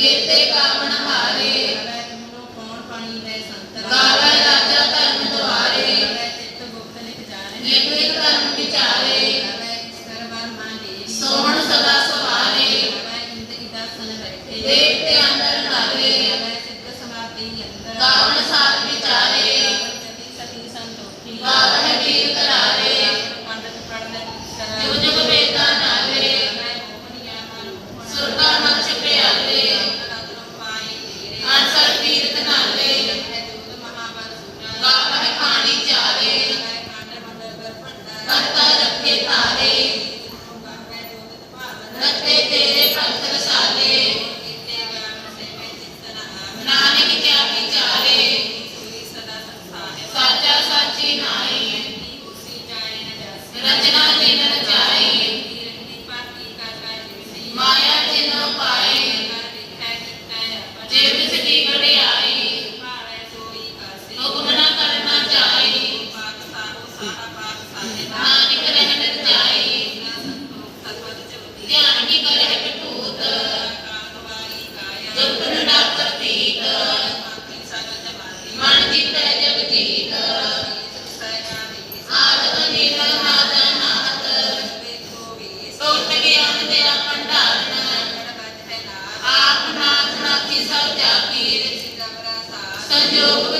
కీర్తే కామణ హారే.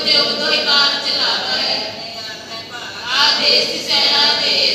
उद्योग तो इकार चलाता है आदेश सेना देश